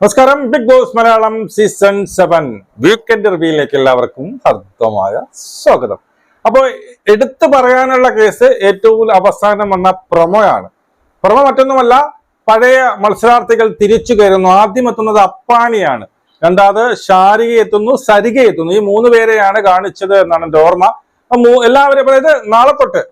നമസ്കാരം Bigg Boss Malayalam season seven weekend റിവ്യൂയിലേക്ക് എല്ലാവർക്കും ഹർദ്ദമായ സ്വാഗതം. അപ്പോൾ എടുത്തു പറയാനുള്ള കേസ് ഏറ്റവും അവസാനം വന്ന പ്രൊമോയാണ്. പ്രമോ മറ്റൊന്നുമല്ല പഴയ മത്സരാർത്ഥികൾ തിരിച്ചു കയറുന്നു. ആദ്യം എത്തുന്നത് അപ്പാണിയാണ്. രണ്ടാമത് ഷാരിക എത്തുന്നു സരിക എത്തുന്നു. ഈ മൂന്ന് പേരെയാണ് കാണിച്ചത് എന്നാണ് എന്റെ ഓർമ്മ. എല്ലാവരും അതായത് നാളെ തൊട്ട്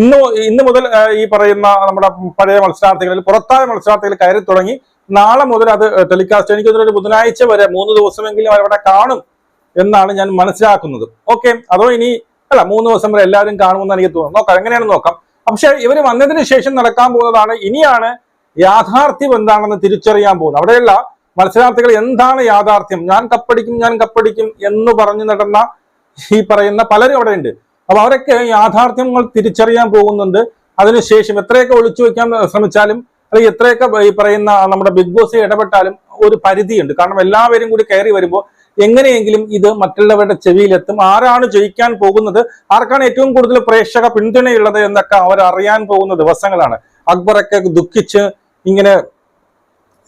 ഇന്ന് ഇന്ന് മുതൽ ഈ പറയുന്ന നമ്മുടെ പഴയ മത്സരാർത്ഥികളിൽ പുറത്തായ മത്സരാർത്ഥികൾ കയറി തുടങ്ങി നാളെ മുതൽ അത് ടെലികാസ്റ്റ് എനിക്ക് തോന്നുന്നു ബുധനാഴ്ച വരെ മൂന്ന് ദിവസമെങ്കിലും അവരവിടെ കാണും എന്നാണ് ഞാൻ മനസ്സിലാക്കുന്നത്. ഓക്കെ അതോ ഇനി അല്ല മൂന്ന് ദിവസം വരെ എല്ലാവരും കാണുമെന്ന് എനിക്ക് തോന്നുന്നു. നോക്കാം എങ്ങനെയാണ് നോക്കാം. പക്ഷെ ഇവർ വന്നതിന് ശേഷം നടക്കാൻ പോകുന്നതാണ് ഇനിയാണ് യാഥാർത്ഥ്യം എന്താണെന്ന് തിരിച്ചറിയാൻ പോകുന്നത്. അവിടെയുള്ള മത്സരാർത്ഥികൾ എന്താണ് യാഥാർത്ഥ്യം? ഞാൻ കപ്പടിക്കും ഞാൻ കപ്പടിക്കും എന്ന് പറഞ്ഞു നടന്ന ഈ പറയുന്ന പലരും അവിടെ ഉണ്ട് അപ്പൊ അവരൊക്കെ യാഥാർത്ഥ്യങ്ങൾ തിരിച്ചറിയാൻ പോകുന്നുണ്ട്. അതിനുശേഷം എത്രയൊക്കെ ഒളിച്ചു വെക്കാൻ ശ്രമിച്ചാലും അല്ലെങ്കിൽ എത്രയൊക്കെ ഈ പറയുന്ന നമ്മുടെ ബിഗ് ബോസ് ഇടപെട്ടാലും ഒരു പരിധിയുണ്ട്. കാരണം എല്ലാവരും കൂടി കയറി വരുമ്പോൾ എങ്ങനെയെങ്കിലും ഇത് മറ്റുള്ളവരുടെ ചെവിയിലെത്തും. ആരാണ് ജയിക്കാൻ പോകുന്നത്? ആർക്കാണ് ഏറ്റവും കൂടുതൽ പ്രേക്ഷക പിന്തുണയുള്ളത് എന്നൊക്കെ അവർ അറിയാൻ പോകുന്ന ദിവസങ്ങളാണ്. അക്ബറൊക്കെ ദുഃഖിച്ച് ഇങ്ങനെ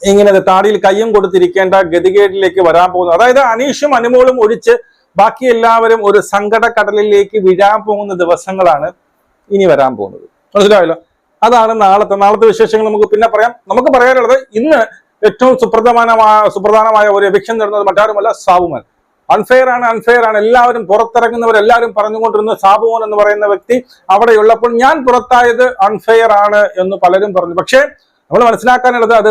ഇങ്ങനെ താടിയിൽ കയ്യും കൊടുത്തിരിക്കേണ്ട ഗതികേടിലേക്ക് വരാൻ പോകുന്നു അതായത് അനീഷും അനുമോളും ഒഴിച്ച് ബാക്കി എല്ലാവരും ഒരു സങ്കട കടലിലേക്ക് വീഴാൻ പോകുന്ന ദിവസങ്ങളാണ് ഇനി വരാൻ പോകുന്നത്. മനസ്സിലായല്ലോ? അതാണ് നാളത്തെ നാളത്തെ വിശേഷങ്ങൾ നമുക്ക് പിന്നെ പറയാം. നമുക്ക് പറയാനുള്ളത് ഇന്ന് ഏറ്റവും സുപ്രധാനമായ സുപ്രധാനമായ ഒരു എവിക്ഷൻ നടന്നത് മറ്റാരുമല്ല സാബുമൻ. അൺഫെയർ ആണ് അൺഫെയർ ആണ്. എല്ലാവരും പുറത്തിറങ്ങുന്നവരെല്ലാവരും പറഞ്ഞുകൊണ്ടിരുന്ന സാബുമോൻ എന്ന് പറയുന്ന വ്യക്തി അവിടെയുള്ളപ്പോൾ ഞാൻ പുറത്തായത് അൺഫെയർ ആണ് എന്ന് പലരും പറഞ്ഞു. പക്ഷേ നമ്മൾ മനസ്സിലാക്കാനുള്ളത് അത്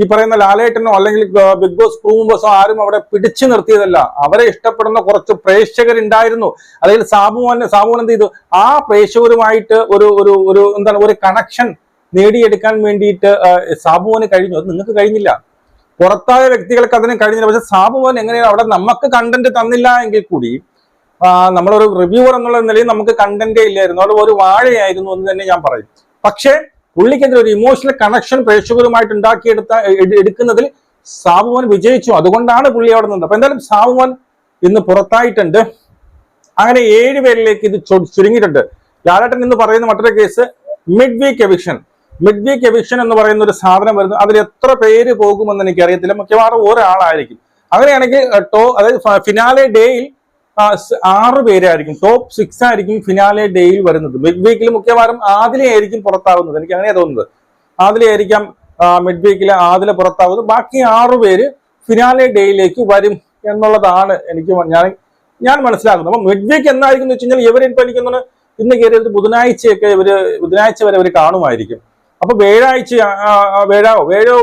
ഈ പറയുന്ന ലാലേട്ടനോ അല്ലെങ്കിൽ ബിഗ് ബോസ് ക്രൂം ആരും അവിടെ പിടിച്ചു നിർത്തിയതല്ല. അവരെ ഇഷ്ടപ്പെടുന്ന കുറച്ച് പ്രേക്ഷകരുണ്ടായിരുന്നു. അല്ലെങ്കിൽ സാബുമോൻ സാബുമോൻ എന്ത് ചെയ്തു? ആ പ്രേക്ഷകരുമായിട്ട് ഒരു ഒരു ഒരു എന്താണ് ഒരു കണക്ഷൻ നേടിയെടുക്കാൻ വേണ്ടിയിട്ട് സാബുമോന് കഴിഞ്ഞു. അത് നിങ്ങൾക്ക് കഴിഞ്ഞില്ല. പുറത്തായ വ്യക്തികൾക്ക് അതിന് കഴിഞ്ഞില്ല. പക്ഷെ സാബുമോൻ എങ്ങനെയാണ് അവിടെ നമുക്ക് കണ്ടന്റ് തന്നില്ല എങ്കിൽ കൂടി നമ്മളൊരു റിവ്യൂവർ എന്നുള്ള നിലയിൽ നമുക്ക് കണ്ടന്റേ ഇല്ലായിരുന്നു. അവിടെ ഒരു വാഴയായിരുന്നു എന്ന് തന്നെ ഞാൻ പറയും. പക്ഷേ പുള്ളിക്കെതിരെ ഒരു ഇമോഷണൽ കണക്ഷൻ പ്രേക്ഷകരുമായിട്ട് ഉണ്ടാക്കിയെടുത്ത എടുക്കുന്നതിൽ സാബുമോൻ വിജയിച്ചു. അതുകൊണ്ടാണ് പുള്ളി അവിടെ നിന്നത്. അപ്പൊ എന്തായാലും സാബുമോൻ ഇന്ന് പുറത്തായിട്ടുണ്ട്. അങ്ങനെ ഏഴ് പേരിലേക്ക് ഇത് ചുരുങ്ങിയിട്ടുണ്ട്. ലാലേട്ടൻ ഇന്ന് പറയുന്ന മറ്റൊരു case midweek eviction midweek eviction എന്ന് പറയുന്ന ഒരു സാധനം വരുന്നു. അതിൽ എത്ര പേര് പോകുമെന്ന് എനിക്ക് അറിയത്തില്ല മിക്കവാറും ഒരാളായിരിക്കും. അങ്ങനെയാണെങ്കിൽ ടോ അതായത് ഫിനാലെ ഡേയിൽ ആറ് പേരായിരിക്കും. ടോപ്പ് സിക്സ് ആയിരിക്കും ഫിനാലെ ഡേയിൽ വരുന്നത്. മിഡ് വീക്കിൽ മുഖ്യവാരം ആദിലെ ആയിരിക്കും പുറത്താവുന്നത്. എനിക്ക് അങ്ങനെയാ തോന്നുന്നത്. ആദിലെ ആയിരിക്കാം മിഡ് വീക്കിൽ ആദിലെ പുറത്താവുന്നത്. ബാക്കി ആറു പേര് ഫിനാലെ ഡേയിലേക്ക് വരും എന്നുള്ളതാണ് എനിക്ക് ഞാൻ ഞാൻ മനസ്സിലാക്കുന്നത്. അപ്പൊ മിഡ് വീക്ക് എന്നായിരിക്കും എന്ന് വെച്ച് കഴിഞ്ഞാൽ ഇവർ ഇപ്പൊ എനിക്ക് ഇന്ന് കയറിയത് ബുധനാഴ്ചയൊക്കെ ഇവർ ബുധനാഴ്ച വരെ ഇവർ കാണുമായിരിക്കും. അപ്പൊ വേഴാഴ്ച ആ, വേഴോ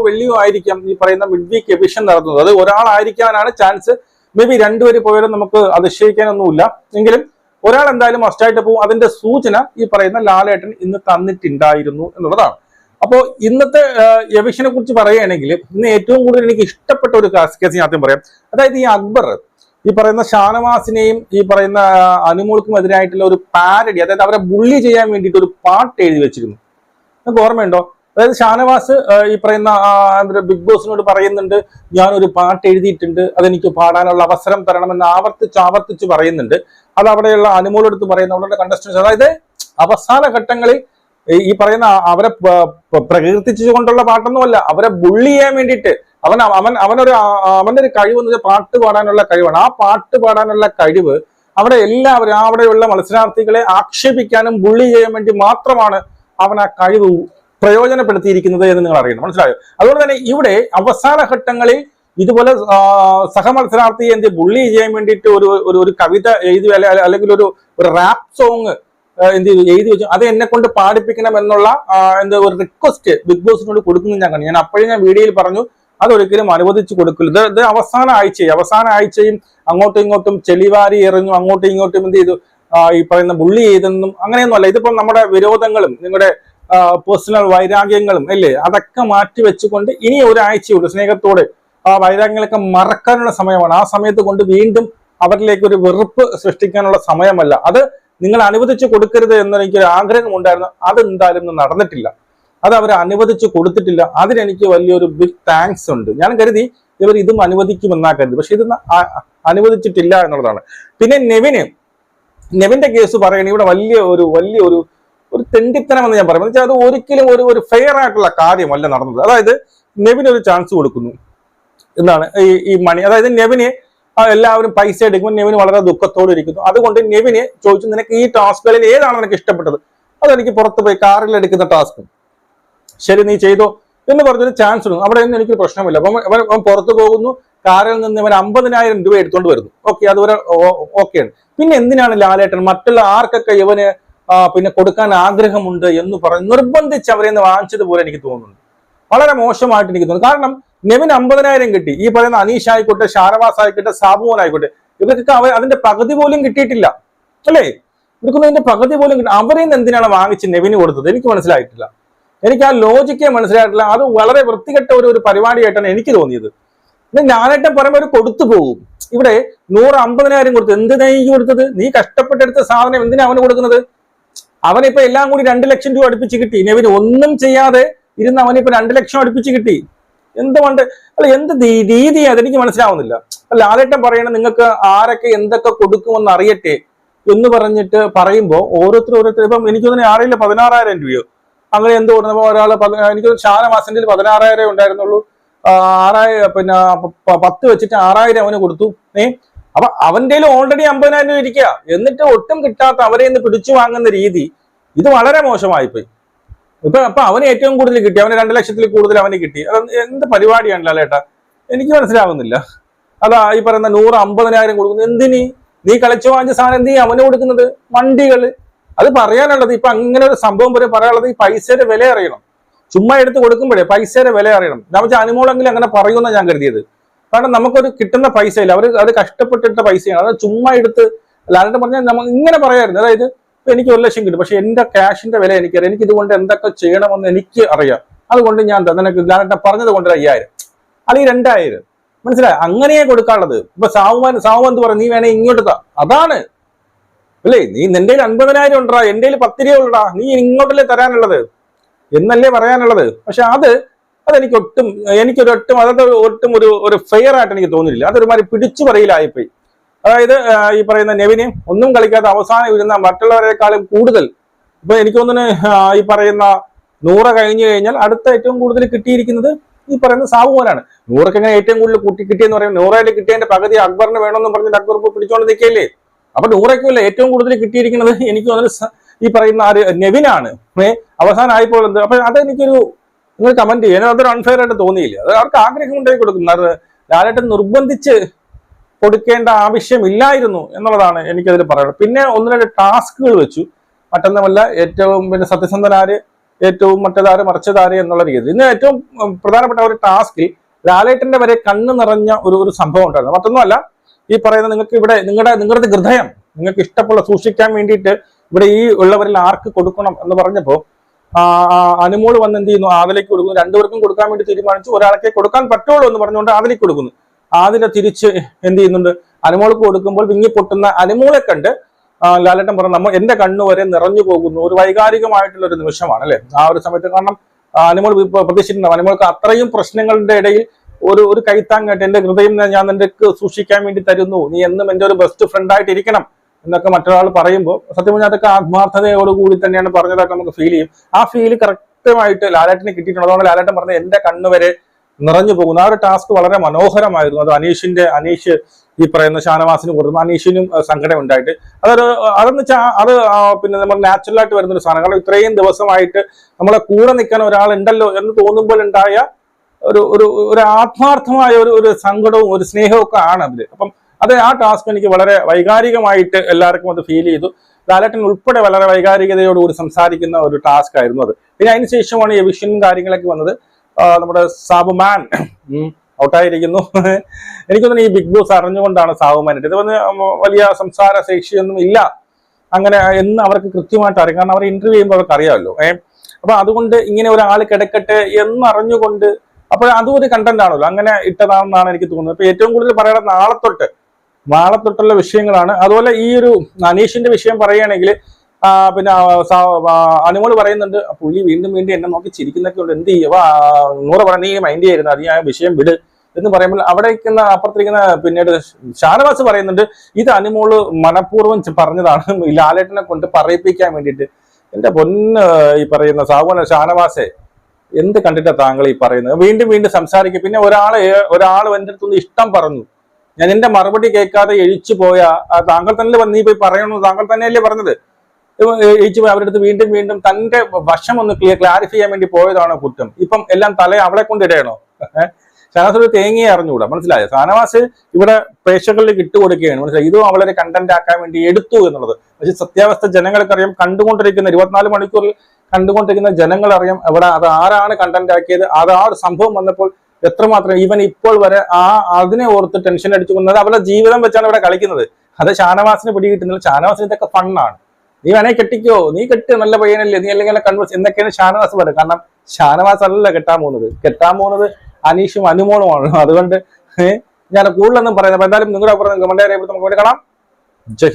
വെള്ളിയോ ആയിരിക്കാം ഈ പറയുന്ന മിഡ് വീക്ക് എവിഷൻ നടത്തുന്നത്. അത് ഒരാളായിരിക്കാനാണ് ചാൻസ് മേ ബി രണ്ടുപേര് പോയാലും നമുക്ക് അതിശയിക്കാനൊന്നുമില്ല. എങ്കിലും ഒരാൾ എന്തായാലും മസ്റ്റായിട്ട് പോകും. അതിന്റെ സൂചന ഈ പറയുന്ന ലാലേട്ടൻ ഇന്ന് തന്നിട്ടുണ്ടായിരുന്നു എന്നുള്ളതാണ്. അപ്പോൾ ഇന്നത്തെ എവിഷനെ കുറിച്ച് പറയുകയാണെങ്കിൽ ഇന്ന് ഏറ്റവും കൂടുതൽ എനിക്ക് ഇഷ്ടപ്പെട്ട ഒരു കേസ് ഞാൻ ആദ്യം പറയാം. അതായത് ഈ അക്ബർ ഈ പറയുന്ന ഷാനവാസിനെയും ഈ പറയുന്ന അനുമോൾക്കും എതിരായിട്ടുള്ള ഒരു പാരഡി അതായത് അവരെ ബുള്ളി ചെയ്യാൻ വേണ്ടിയിട്ട് ഒരു പാട്ട് എഴുതി വെച്ചിരുന്നു. നിങ്ങൾക്ക് ഓർമ്മയുണ്ടോ? അതായത് ഷാനവാസ് ഈ പറയുന്ന ബിഗ് ബോസിനോട് പറയുന്നുണ്ട് ഞാൻ ഒരു പാട്ട് എഴുതിയിട്ടുണ്ട് അതെനിക്ക് പാടാനുള്ള അവസരം തരണമെന്ന് ആവർത്തിച്ച് ആവർത്തിച്ച് പറയുന്നുണ്ട്. അത് അവിടെയുള്ള അനുമോളെടുത്ത് പറയുന്ന അവരുടെ കണ്ടസ്റ്റൻസ് അതായത് അവസാന ഘട്ടങ്ങളിൽ ഈ- പറയുന്ന അവരെ പ്രകീർത്തിച്ചുകൊണ്ടുള്ള പാട്ടൊന്നുമല്ല അവരെ ബുള്ളി ചെയ്യാൻ വേണ്ടിയിട്ട് അവൻ അവൻ അവനൊരു അവന്റെ ഒരു കഴിവ് എന്ന് വെച്ചാൽ പാട്ട് പാടാനുള്ള കഴിവാണ്. ആ പാട്ട് പാടാനുള്ള കഴിവ് അവിടെ എല്ലാവരും അവിടെയുള്ള മത്സരാർത്ഥികളെ ആക്ഷേപിക്കാനും ബുള്ളി ചെയ്യാൻ വേണ്ടി മാത്രമാണ് അവൻ ആ കഴിവ് പ്രയോജനപ്പെടുത്തിയിരിക്കുന്നത് എന്ന് നിങ്ങൾ അറിയണം. മനസ്സിലായോ? അതുകൊണ്ട് തന്നെ ഇവിടെ അവസാന ഘട്ടങ്ങളിൽ ഇതുപോലെ സഹമത്സരാർത്ഥിയെ എന്ത് ബുള്ളി ചെയ്യാൻ വേണ്ടിയിട്ട് ഒരു ഒരു ഒരു കവിത എഴുതി അല്ലെ- അല്ലെ- അല്ലെങ്കിൽ ഒരു ഒരു റാപ്പ് സോങ് എന്ത് ചെയ്തു എഴുതി വെച്ചു അത് എന്നെ കൊണ്ട് പാടിപ്പിക്കണം എന്നുള്ള എന്താ ഒരു റിക്വസ്റ്റ് ബിഗ് ബോസിനോട് കൊടുക്കുന്നു ഞാൻ കണ്ടു. ഞാൻ അപ്പോഴേ ഞാൻ വീഡിയോയിൽ പറഞ്ഞു അതൊരിക്കലും അനുവദിച്ചു കൊടുക്കില്ല. ഇത് അവസാന ആഴ്ചയും അവസാന ആഴ്ചയും അങ്ങോട്ടും ഇങ്ങോട്ടും ചെളിവാരി എറിഞ്ഞു അങ്ങോട്ടും ഇങ്ങോട്ടും എന്ത് ചെയ്തു? ഈ പറയുന്ന ബുള്ളി ചെയ്തെന്നും അങ്ങനെയൊന്നുമല്ല. ഇതിപ്പം നമ്മുടെ വിരോധങ്ങളും നിങ്ങളുടെ പേഴ്സണൽ വൈരാഗ്യങ്ങളും അല്ലേ? അതൊക്കെ മാറ്റി വെച്ചുകൊണ്ട് ഇനി ഒരാഴ്ചയുള്ളൂ. സ്നേഹത്തോടെ ആ വൈരാഗ്യങ്ങളൊക്കെ മറക്കാനുള്ള സമയമാണ്. ആ സമയത്ത് കൊണ്ട് വീണ്ടും അവരിലേക്ക് ഒരു വെറുപ്പ് സൃഷ്ടിക്കാനുള്ള സമയമല്ല. അത് നിങ്ങൾ അനുവദിച്ചു കൊടുക്കരുത് എന്നെനിക്കൊരു ആഗ്രഹം ഉണ്ടായിരുന്നു. അത് എന്തായാലും ഇന്ന് നടന്നിട്ടില്ല. അത് അവർ അനുവദിച്ചു കൊടുത്തിട്ടില്ല. അതിനെനിക്ക് വലിയൊരു ബിഗ് താങ്ക്സ് ഉണ്ട്. ഞാൻ കരുതി ഇവർ ഇതും അനുവദിക്കുമെന്നാ കരുതി. പക്ഷെ ഇത് അനുവദിച്ചിട്ടില്ല എന്നുള്ളതാണ്. പിന്നെ നെവിന് നെവിന്റെ കേസ് പറയണ ഇവിടെ വലിയ ഒരു വലിയ ഒരു ഒരു തെണ്ടിത്തനമെന്ന് ഞാൻ പറയുന്നത് അത് ഒരിക്കലും ഒരു ഒരു ഫെയർ ആയിട്ടുള്ള കാര്യമല്ല നടന്നത്. അതായത് നെവിന് ഒരു ചാൻസ് കൊടുക്കുന്നു. എന്താണ്? ഈ ഈ മണി അതായത് നെവിന് എല്ലാവരും പൈസ എടുക്കുമ്പോൾ നെവിന് വളരെ ദുഃഖത്തോടെ ഇരിക്കുന്നു. അതുകൊണ്ട് നെവിന് ചോദിച്ചു നിനക്ക് ഈ ടാസ്കുകളിൽ ഏതാണ് നിനക്ക് ഇഷ്ടപ്പെട്ടത്? അതെനിക്ക് പുറത്ത് പോയി കാറിൽ എടുക്കുന്ന ടാസ്ക്. ശരി നീ ചെയ്തോ എന്ന് പറഞ്ഞൊരു ചാൻസ് ഉണ്ട്. അവിടെ ഒന്നും എനിക്കൊരു പ്രശ്നമില്ല അപ്പം അവൻ പുറത്തു പോകുന്നു. കാറിൽ നിന്ന് ഇവർ അമ്പതിനായിരം രൂപ എടുത്തുകൊണ്ട് വരുന്നു. ഓക്കെ അതുവരെ ഓക്കെയാണ് പിന്നെ എന്തിനാണ് ലാലേട്ടൻ? മറ്റുള്ള ആർക്കൊക്കെ ഇവന് പിന്നെ കൊടുക്കാൻ ആഗ്രഹമുണ്ട് എന്ന് പറഞ്ഞ് നിർബന്ധിച്ച് അവരെ നിന്ന് വാങ്ങിച്ചതുപോലെ എനിക്ക് തോന്നുന്നു വളരെ മോശമായിട്ട് എനിക്ക് തോന്നുന്നു. കാരണം നെവിൻ അമ്പതിനായിരം കിട്ടി. ഈ പറയുന്ന അനീഷ് ആയിക്കോട്ടെ ഷാനവാസ് ആയിക്കോട്ടെ സാബുവൻ ആയിക്കോട്ടെ ഇവർക്കൊക്കെ അവർ അതിന്റെ പകുതി പോലും കിട്ടിയിട്ടില്ല. അല്ലേ? ഇവർക്കൊന്നും അതിന്റെ പകുതി പോലും കിട്ടി അവരെ നിന്ന് എന്തിനാണ് വാങ്ങിച്ച് നെവിന് കൊടുത്തത്? എനിക്ക് മനസ്സിലായിട്ടില്ല. എനിക്ക് ആ ലോജിക്കേ മനസ്സിലായിട്ടില്ല. അത് വളരെ വൃത്തികെട്ട ഒരു ഒരു പരിപാടിയായിട്ടാണ് എനിക്ക് തോന്നിയത്. പിന്നെ ഞാനായിട്ട് പറയുമ്പോൾ ഒരു കൊടുത്തു പോകും. ഇവിടെ നൂറ് അമ്പതിനായിരം കൊടുത്തു. എന്തിനാ ഈ കൊടുത്തത്? നീ കഷ്ടപ്പെട്ടെടുത്ത സാധനം എന്തിനാ അവന് കൊടുക്കുന്നത്? അവനിപ്പോ എല്ലാം കൂടി രണ്ട് ലക്ഷം രൂപ അടുപ്പിച്ച് കിട്ടി. ഇനി നെവിന് ഒന്നും ചെയ്യാതെ ഇരുന്ന് അവനിപ്പോ രണ്ട് ലക്ഷം അടുപ്പിച്ച് കിട്ടി. എന്തുകൊണ്ട്? അല്ല എന്ത് രീതി അതെനിക്ക് മനസ്സിലാവുന്നില്ല. അല്ല ആദ്യം പറയണം നിങ്ങൾക്ക് ആരൊക്കെ എന്തൊക്കെ കൊടുക്കുമെന്ന് അറിയട്ടെ എന്ന് പറഞ്ഞിട്ട് പറയുമ്പോൾ ഓരോരുത്തർ ഓരോരുത്തർ ഇപ്പം തന്നെ ആറില്ല പതിനാറായിരം രൂപയോ അങ്ങനെ എന്ത് കൊടുത്തപ്പോ ഒരാൾ എനിക്ക് ഷാനവാസിന്റെ പതിനാറായിരം ഉണ്ടായിരുന്നുള്ളൂ. ആറായിരം പിന്നെ പത്ത് വെച്ചിട്ട് ആറായിരം അവന് കൊടുത്തു. ഏ? അപ്പൊ അവന്റെ ഓൾറെഡി അമ്പതിനായിരം രൂപ ഇരിക്കുക എന്നിട്ട് ഒട്ടും കിട്ടാത്ത അവരെ നിന്ന് പിടിച്ചു വാങ്ങുന്ന രീതി ഇത് വളരെ മോശമായിപ്പോയി. ഇപ്പൊ അപ്പൊ അവന് ഏറ്റവും കൂടുതൽ കിട്ടി. അവന് രണ്ട് ലക്ഷത്തിൽ കൂടുതൽ അവന് കിട്ടി. അത് എന്ത് പരിപാടിയാണ് ലാലേട്ടാ എനിക്ക് മനസ്സിലാവുന്നില്ല. അതാ ഈ പറയുന്ന നൂറ് അമ്പതിനായിരം കൊടുക്കുന്നു. എന്തിന്? നീ കളിച്ചു വാങ്ങിച്ച സാധനം എന്ത് അവന് കൊടുക്കുന്നത്? വണ്ടികൾ അത് പറയാനുള്ളത് ഇപ്പൊ അങ്ങനെ ഒരു സംഭവം വരെ പറയാനുള്ളത് ഈ പൈസയുടെ വില അറിയണം. ചുമ്മാ എടുത്ത് കൊടുക്കുമ്പോഴേ പൈസയുടെ വില അറിയണം. എന്താ വെച്ചാൽ അനുമോളെങ്കിലും അങ്ങനെ പറയുമെന്നാണ് ഞാൻ കരുതിയത്. കാരണം നമുക്കൊരു കിട്ടുന്ന പൈസയില്ല. അവർ അത് കഷ്ടപ്പെട്ടിട്ട പൈസയാണ്. അത് ചുമ്മാ എടുത്ത് ലാലിട്ട് പറഞ്ഞാൽ നമ്മൾ ഇങ്ങനെ പറയായിരുന്നു. അതായത് എനിക്ക് ഒരു ലക്ഷം കിട്ടും. പക്ഷെ എന്റെ ക്യാഷിന്റെ വില എനിക്കറിയാം. എനിക്ക് ഇതുകൊണ്ട് എന്തൊക്കെ ചെയ്യണമെന്ന് എനിക്ക് അറിയാം. അതുകൊണ്ട് ഞാൻ നിനക്ക് ലാലേട്ടൻ പറഞ്ഞത് കൊണ്ട് അയ്യായിരം. അല്ലെങ്കിൽ രണ്ടായിരം. മനസ്സിലായി? അങ്ങനെയേ കൊടുക്കാനുള്ളത്. ഇപ്പൊ സാവുമാൻ സാവുമാൻ എന്ന് പറയാം നീ വേണേ ഇങ്ങോട്ട് താ. അതാണ്. അല്ലേ? നീ നിന്റെ കയ്യിൽ അൻപതിനായിരം ഉണ്ടാ എന്റെ കയ്യിൽ പത്ത് രൂപ ഉണ്ടാ നീ ഇങ്ങോട്ടല്ലേ തരാനുള്ളത്. എന്നല്ലേ പറയാനുള്ളത്. പക്ഷെ അത് അതെനിക്ക് ഒട്ടും എനിക്കൊരൊട്ടും അതൊക്കെ ഒട്ടും ഒരു ഒരു ഫെയർ ആയിട്ട് എനിക്ക് തോന്നിയില്ല അതൊരുമാതിരി പിടിച്ചു പറയിലായിപ്പോയി. അതായത് ഈ പറയുന്ന നെവിന് ഒന്നും കളിക്കാതെ അവസാനം ഇരുന്ന മറ്റുള്ളവരെക്കാളും കൂടുതൽ ഇപ്പൊ എനിക്ക് ഈ പറയുന്ന നൂറ് കഴിഞ്ഞു കഴിഞ്ഞാൽ അടുത്ത ഏറ്റവും കൂടുതൽ കിട്ടിയിരിക്കുന്നത് ഈ പറയുന്ന സാബുമോനാണ് നൂറൊക്കെ എങ്ങനെ ഏറ്റവും കൂടുതൽ കുട്ടി കിട്ടിയെന്ന് പറയുമ്പോൾ നൂറായിട്ട് കിട്ടിയതിന്റെ പകുതി അക്ബറിന് വേണമെന്ന് പറഞ്ഞിട്ട് അക്ബർ ഇപ്പൊ പിടിച്ചോണ്ട് നിൽക്കല്ലേ അപ്പൊ നൂറയ്ക്കുമല്ല ഏറ്റവും കൂടുതൽ കിട്ടിയിരിക്കുന്നത്? എനിക്ക് തോന്നുന്നു ഈ പറയുന്ന ആര് നെവിനാണ്. ആയിപ്പോൾ എന്ത് അപ്പൊ അതെനിക്കൊരു നിങ്ങൾ കമന്റ് ചെയ്യാനും അതൊരു അൺഫെയർ ആയിട്ട് തോന്നിയില്ല. അത് അവർക്ക് ആഗ്രഹം ഉണ്ടായി അത് ലാലേട്ടൻ നിർബന്ധിച്ച് കൊടുക്കേണ്ട ആവശ്യമില്ലായിരുന്നു എന്നുള്ളതാണ് എനിക്കതിൽ പറയുന്നത് പിന്നെ ഒന്ന് രണ്ട് ടാസ്കുകൾ വെച്ചു. മറ്റൊന്നുമല്ല ഏറ്റവും പിന്നെ സത്യസന്ധനാര് ഏറ്റവും മറ്റേതാര് മറിച്ചതാര് എന്നുള്ള രീതി ഇന്ന് ഏറ്റവും പ്രധാനപ്പെട്ട ഒരു ടാസ്കിൽ ലാലേട്ടന്റെ വരെ കണ്ണ് നിറഞ്ഞ ഒരു ഒരു സംഭവം ഉണ്ടായിരുന്നു. മറ്റൊന്നുമല്ല ഈ പറയുന്ന നിങ്ങൾക്ക് ഇവിടെ നിങ്ങളുടെ നിങ്ങളുടെ ഹൃദയം നിങ്ങൾക്ക് ഇഷ്ടമുള്ള സൂക്ഷിക്കാൻ വേണ്ടിയിട്ട് ഇവിടെ ഈ ഉള്ളവരിൽ ആർക്ക് കൊടുക്കണം എന്ന് പറഞ്ഞപ്പോ ആ, ആ, അനുമോൾ വന്ന് എന്ത് ചെയ്യുന്നു? ആദിലേക്ക് കൊടുക്കുന്നു. രണ്ടുപേർക്കും കൊടുക്കാൻ വേണ്ടി തീരുമാനിച്ചു. ഒരാൾക്കേ കൊടുക്കാൻ പറ്റുള്ളൂ എന്ന് പറഞ്ഞുകൊണ്ട് ആദിലേക്ക് കൊടുക്കുന്നു. ആദിനെ തിരിച്ച് എന്ത് ചെയ്യുന്നുണ്ട്? അനുമോൾക്ക് കൊടുക്കുമ്പോൾ വിങ്ങി പൊട്ടുന്ന അനുമോളെ കണ്ട് ലാലേട്ടൻ പറഞ്ഞു നമ്മൾ എന്റെ കണ്ണു വരെ നിറഞ്ഞു പോകുന്നു. ഒരു വൈകാരികമായിട്ടുള്ള ഒരു നിമിഷമാണ് അല്ലെ? ആ ഒരു സമയത്ത് കാരണം അനുമോൾ പ്രതീക്ഷിച്ചിട്ടുണ്ടാവും അനുമോൾക്ക് അത്രയും പ്രശ്നങ്ങളുടെ ഇടയിൽ ഒരു ഒരു കൈത്താങ്ങായിട്ട് എന്റെ ഹൃദയം ഞാൻ നിന്റെ സൂക്ഷിക്കാൻ വേണ്ടി തരുന്നു. നീ എന്നും എന്റെ ഒരു ബെസ്റ്റ് ഫ്രണ്ട് ആയിട്ട് ഇരിക്കണം. എന്നൊക്കെ മറ്റൊരാൾ പറയുമ്പോൾ സത്യം പറഞ്ഞാൽ അതൊക്കെ ആത്മാർത്ഥതയോടുകൂടി തന്നെയാണ് പറഞ്ഞതൊക്കെ നമുക്ക് ഫീൽ ചെയ്യും. ആ ഫീൽ കറക്റ്റുമായിട്ട് ലാലാട്ടിനെ കിട്ടിയിട്ടുണ്ട്. അതുകൊണ്ട് ലാലേട്ടൻ പറഞ്ഞ എന്റെ കണ്ണ് വരെ നിറഞ്ഞു പോകുന്നു. ആ ഒരു ടാസ്ക് വളരെ മനോഹരമായിരുന്നു. അത് അനീഷിന്റെ അനീഷ് ഈ പറയുന്ന ഷാനവാസിന് കൊടുത്തു അനീഷിനും സങ്കടം ഉണ്ടായിട്ട് അതൊരു അതെന്ന് വെച്ചാൽ അത് പിന്നെ നമ്മൾ നാച്ചുറൽ ആയിട്ട് വരുന്ന ഒരു സാധനം. കാരണം ഇത്രയും ദിവസമായിട്ട് നമ്മളെ കൂടെ നിൽക്കാൻ ഒരാൾ ഉണ്ടല്ലോ എന്ന് തോന്നുമ്പോൾ ഉണ്ടായ ഒരു ഒരു ഒരു ആത്മാർത്ഥമായ ഒരു ഒരു സങ്കടവും ഒരു സ്നേഹവും ഒക്കെ ആണ് അതിൽ അപ്പം അത് ആ ടാസ്ക് എനിക്ക് വളരെ വൈകാരികമായിട്ട് എല്ലാവർക്കും അത് ഫീൽ ചെയ്തു. ലാലട്ടൻ ഉൾപ്പെടെ വളരെ വൈകാരികതയോടുകൂടി സംസാരിക്കുന്ന ഒരു ടാസ്ക് ആയിരുന്നു അത്. പിന്നെ അതിന് ശേഷമാണ് ഈ എവിഷനും കാര്യങ്ങളൊക്കെ വന്നത്. നമ്മുടെ സാബുമാൻ ഔട്ടായിരിക്കുന്നു എനിക്കൊന്നും ഈ ബിഗ് ബോസ് അറിഞ്ഞുകൊണ്ടാണ് സാബുമാൻ ഇത് വന്ന് വലിയ സംസാര ശേഷിയൊന്നും ഇല്ല. അങ്ങനെ എന്ന് അവർക്ക് കൃത്യമായിട്ട് അറിയാം. കാരണം അവർ ഇന്റർവ്യൂ ചെയ്യുമ്പോൾ അവർക്ക് അറിയാമല്ലോ. ഏഹ് അപ്പൊ അതുകൊണ്ട് ഇങ്ങനെ ഒരാൾ കിടക്കട്ടെ എന്നറിഞ്ഞുകൊണ്ട് അപ്പോൾ അതും ഒരു കണ്ടന്റ് ആണല്ലോ. അങ്ങനെ ഇട്ടതാണെന്നാണ് എനിക്ക് തോന്നുന്നത്. ഇപ്പൊ ഏറ്റവും കൂടുതൽ പറയുന്നത് നാളെ തൊട്ട് നാളെ വിഷയങ്ങളാണ്. അതുപോലെ ഈ ഒരു അനീഷിന്റെ വിഷയം പറയുകയാണെങ്കിൽ പിന്നെ അനുമോൾ പറയുന്നുണ്ട് പുലി വീണ്ടും വീണ്ടും എന്നെ നോക്കി ചിരിക്കുന്നൊക്കെ ഉണ്ട്. എന്ത് ചെയ്യുക നൂറ് പറഞ്ഞ നീ മൈൻഡ് ചെയ്യുന്നത് അത് ഞാൻ വിഷയം വിട്. എന്ന് പറയുമ്പോൾ അവിടെ ഇരിക്കുന്ന അപ്പുറത്തിരിക്കുന്ന പിന്നീട് ഷാനവാസ് പറയുന്നുണ്ട് ഇത് അനുമോൾ മനഃപൂർവം പറഞ്ഞതാണ്. ലാലേട്ടനെ കൊണ്ട് പറയിപ്പിക്കാൻ വേണ്ടിയിട്ട്. എന്റെ പൊന്ന് ഈ പറയുന്ന സാഹുന ഷാനവാസെ എന്ത് കണ്ടിട്ടാണ് താങ്കൾ ഈ പറയുന്നത്? വീണ്ടും വീണ്ടും സംസാരിക്കും. പിന്നെ ഒരാൾ ഒരാൾ എന്റെ അടുത്തുനിന്ന് ഇഷ്ടം പറഞ്ഞു. ഞാൻ എന്റെ മറുപടി കേൾക്കാതെ എഴിച്ചു പോയ താങ്കൾ തന്നെ നീ പോയി പറയണു താങ്കൾ തന്നെയല്ലേ പറഞ്ഞത്? എഴിച്ചു പോയി അവരുടെ അടുത്ത് വീണ്ടും വീണ്ടും തന്റെ വശം ഒന്ന് ക്ലിയർ ക്ലാരിഫൈ ചെയ്യാൻ വേണ്ടി പോയതാണോ കുറ്റം. ഇപ്പം എല്ലാം തല അവളെ കൊണ്ട് ഇടയണോ? ഷാനവാസ് ഒരു തേങ്ങയെ അറിഞ്ഞുകൂടാ മനസ്സിലായോ? ഷാനവാസ് ഇവിടെ പ്രേക്ഷകരിലേക്ക് ഇട്ടുകൊടുക്കുകയാണ് മനസ്സിലായി? ഇതും അവളെ കണ്ടന്റ് ആക്കാൻ വേണ്ടി എടുത്തു എന്നുള്ളത്. പക്ഷെ സത്യാവസ്ഥ ജനങ്ങൾക്കറിയാം കണ്ടുകൊണ്ടിരിക്കുന്ന ഇരുപത്തിനാല് മണിക്കൂറിൽ കണ്ടുകൊണ്ടിരിക്കുന്ന ജനങ്ങളറിയാം അവിടെ അത് ആരാണ് കണ്ടന്റ് ആക്കിയത് അത് ആ ഒരു സംഭവം വന്നപ്പോൾ എത്രമാത്രം ഈവൻ ഇപ്പോൾ വരെ ആ അതിനെ ഓർത്ത് ടെൻഷൻ അടിച്ചു കൊണ്ടത് അവരുടെ ജീവിതം വെച്ചാണ് ഇവിടെ കളിക്കുന്നത്. അത് ഷാനവാസിന് പിടികിട്ടുന്നില്ല. ഷാനവാസിന് ഇതൊക്കെ ഫണ്ണാണ് നീ വേണേ കെട്ടിക്കോ. നീ കെട്ട് നല്ല പയ്യനല്ലേ. നീ അല്ലെങ്കിൽ കൺവേഴ്സ് എന്നൊക്കെയാണ് ഷാനവാസ് പറയുന്നത്. കാരണം ഷാനവാസ് അല്ല കെട്ടാൻ പോകുന്നത്. കെട്ടാൻ പോകുന്നത് അനീഷും അനുമോളുമാണ്. അതുകൊണ്ട് ഞാൻ കൂടുതലൊന്നും പറയുന്നത് എന്തായാലും നിങ്ങളുടെ അപ്പുറം കമന്റ് നമുക്ക് കാണാം. ജയ്